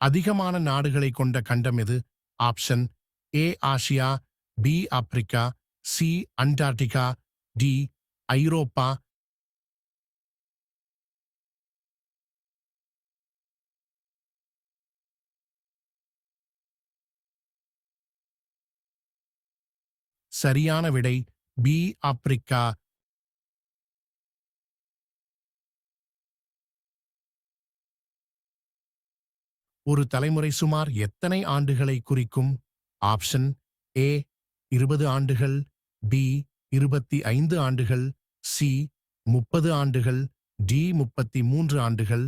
அதிகமான நாடுகளை கொண்ட கண்டம் எது? Option A Asia B Africa C Antarctica D Europe. சரியான விடை பி ஆப்பிரிக்கா. ஒரு தலைமுறை சுமார் எத்தனை ஆண்டுகளை குறிக்கும்? ஆப்ஷன் ஏ இருபது ஆண்டுகள் பி இருபத்தி ஐந்து ஆண்டுகள் சி முப்பது ஆண்டுகள் டி முப்பத்தி மூன்று ஆண்டுகள்.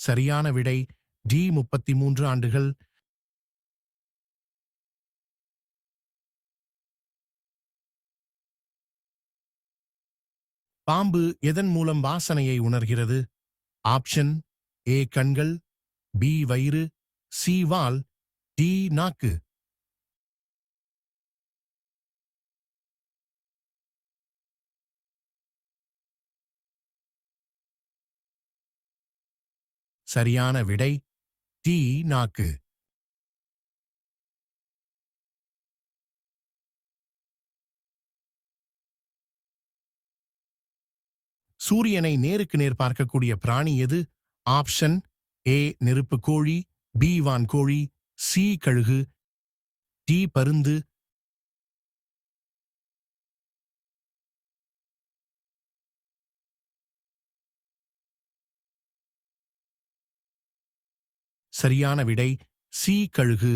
சரியான விடை டி முப்பத்தி மூன்று ஆண்டுகள் பாம்பு எதன் மூலம் வாசனையை உணர்கிறது? ஆப்ஷன் ஏ கண்கள் பி வயிறு சி வால் டி நாக்கு. சரியான விடை டி நாக்கு. சூரியனை நேருக்கு நேர் பார்க்கக்கூடிய பிராணி எது? ஆப்ஷன் ஏ நெருப்பு கோழி பி வான் கோழி சி கழுகு டி பருந்து. சரியான விடை சி கழுகு.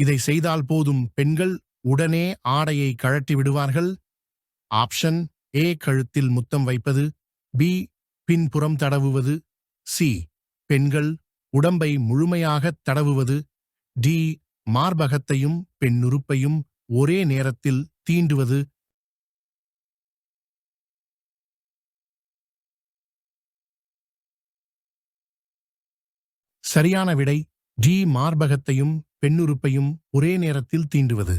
இதை செய்தால் போதும் பெண்கள் உடனே ஆடையை கழட்டி விடுவார்கள். ஆப்ஷன் ஏ கழுத்தில் முத்தம் வைப்பது. பி பின்புறம் தடவுவது. சி பெண்கள் உடம்பை முழுமையாகத் தடவுவது. டி மார்பகத்தையும் பெண்ணுறுப்பையும் ஒரே நேரத்தில் தீண்டுவது. சரியான விடை. டி மார்பகத்தையும் பெண்ணுறுப்பையும் ஒரே நேரத்தில் தீண்டுவது.